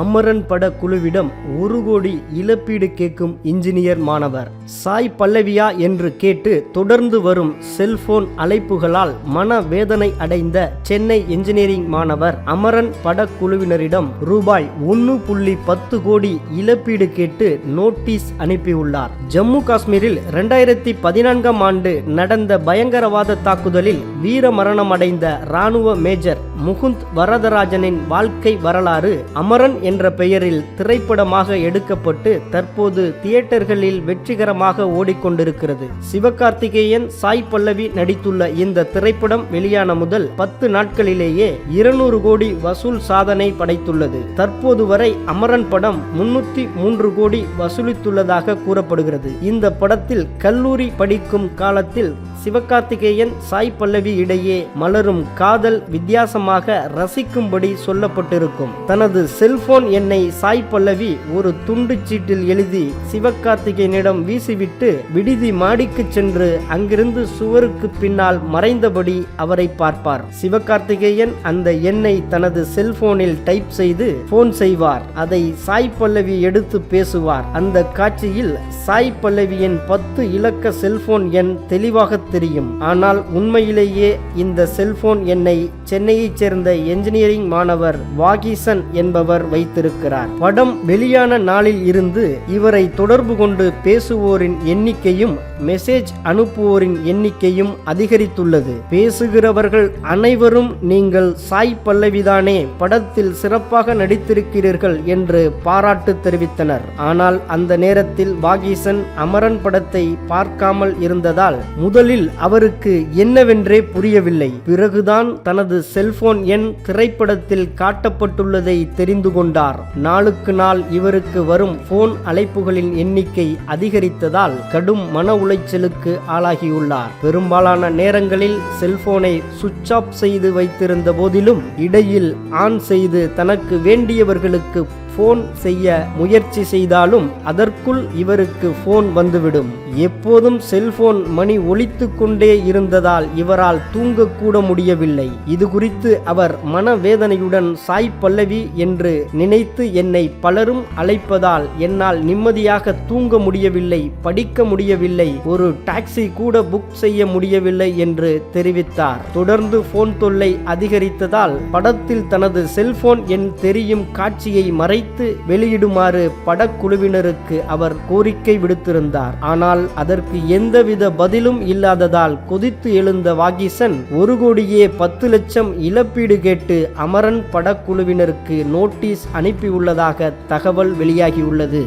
அமரன் பட குழுவிடம் ஒரு கோடி இழப்பீடு கேட்கும் இன்ஜினியர் மாணவர். சாய் பல்லவியா என்று கேட்டு தொடர்ந்து வரும் செல்போன் அழைப்புகளால் மன வேதனை அடைந்த சென்னை இன்ஜினியரிங் மாணவர் அமரன் படக்குழுவினரிடம் ரூபாய் ஒன்று புள்ளி பத்து கோடி இழப்பீடு கேட்டு நோட்டீஸ் அனுப்பியுள்ளார். ஜம்மு காஷ்மீரில் இரண்டாயிரத்தி பதினான்காம் ஆண்டு நடந்த பயங்கரவாத தாக்குதலில் வீர மரணமடைந்த ராணுவ மேஜர் முகுந்த் வரதராஜனின் வாழ்க்கை வரலாறு அமரன் என்ற பெயரில் திரைப்படமாக எடுக்கப்பட்டு தற்போது தியேட்டர்களில் வெற்றிகரமாக ஓடிக்கொண்டிருக்கிறது. சிவகார்த்திகேயன் சாய் பல்லவி நடித்துள்ள இந்த திரைப்படம் வெளியான முதல் பத்து நாட்களிலேயே இருநூறு கோடி வசூல் சாதனை படைத்துள்ளது. தற்போது வரை அமரன் படம் முன்னூத்தி மூன்று கோடி வசூலித்துள்ளதாக கூறப்படுகிறது. இந்த படத்தில் கல்லூரி படிக்கும் காலத்தில் சிவகார்த்திகேயன் சாய் பல்லவி இடையே மலரும் காதல் வித்தியாசமாக ரசிக்கும்படி சொல்லப்பட்டிருக்கும். தனது செல்போன் எண்ணை சாய் பல்லவி ஒரு துண்டு சீட்டில் எழுதி சிவகார்த்திகேயனிடம் வீசிவிட்டு விடுதி மாடிக்கு சென்று அங்கிருந்து சுவருக்கு பின்னால் மறைந்தபடி அவரை பார்ப்பார். சிவகார்த்திகேயன் அந்த எண்ணை தனது செல்போனில் டைப் செய்து போன் செய்வார். அதை சாய் பல்லவி எடுத்து பேசுவார். அந்த காட்சியில் சாய் பல்லவியின் பத்து இலக்க செல்போன் எண் தெளிவாக தெரியும். ஆனால் உண்மையிலேயே இந்த செல்போன் எண்ணை சென்னையைச் சேர்ந்த என்ஜினியரிங் மாணவர் வாகிசன் என்பவர் வைத்திருக்கிறார். படம் வெளியான நாளில் இருந்து இவரை தொடர்பு கொண்டு பேசுவோரின் எண்ணிக்கையும் மெசேஜ் அனுப்புவோரின் எண்ணிக்கையும் அதிகரித்துள்ளது. பேசுகிறவர்கள் அனைவரும் நீங்கள் சாய் பல்லவிதானே படத்தில் சிறப்பாக நடித்திருக்கிறீர்கள் என்று பாராட்டு தெரிவித்தனர். ஆனால் அந்த நேரத்தில் வாகீசன் அமரன் படத்தை பார்க்காமல் இருந்ததால் முதலில் அவருக்கு என்னவென்றே புரியவில்லை. பிறகுதான் தனது செல்போன் எண் திரைப்படத்தில் காட்டப்பட்டுள்ளதை தெரிந்து கொண்டார். நாளுக்கு நாள் இவருக்கு வரும் போன் அழைப்புகளின் எண்ணிக்கை அதிகரித்ததால் கடும் மன உளைச்சலுக்கு ஆளாகியுள்ளார். பெரும்பாலான நேரங்களில் செல்போனை சுவிட்ச் ஆஃப் செய்து வைத்திருந்த போதிலும் இடையில் ஆன் செய்து தனக்கு வேண்டியவர்களுக்கு போன் செய்ய முயற்சி செய்தாலும் அதற்குள் இவருக்கு போன் வந்துவிடும். எப்போதும் செல்போன் மணி ஒழித்து கொண்டே இருந்ததால் இவரால் தூங்கக்கூட முடியவில்லை. இது குறித்து அவர் மனவேதனையுடன் சாய் பல்லவி என்று நினைத்து என்னை பலரும் அழைப்பதால் என்னால் நிம்மதியாக தூங்க முடியவில்லை படிக்க முடியவில்லை ஒரு டாக்ஸி கூட புக் செய்ய முடியவில்லை என்று தெரிவித்தார். தொடர்ந்து போன் தொல்லை அதிகரித்ததால் படத்தில் தனது செல்போன் எண் தெரியும் காட்சியை மறைத்து வெளியிடுமாறு படக்குழுவினருக்கு அவர் கோரிக்கை விடுத்திருந்தார். ஆனால் ஆனால் அதற்கு எந்தவித பதிலும் இல்லாததால் கொதித்து எழுந்த வாகிசன் ஒரு கோடியே பத்து லட்சம் இழப்பீடு கேட்டு அமரன் படக்குழுவினருக்கு நோட்டீஸ் அனுப்பியுள்ளதாக தகவல் வெளியாகியுள்ளது.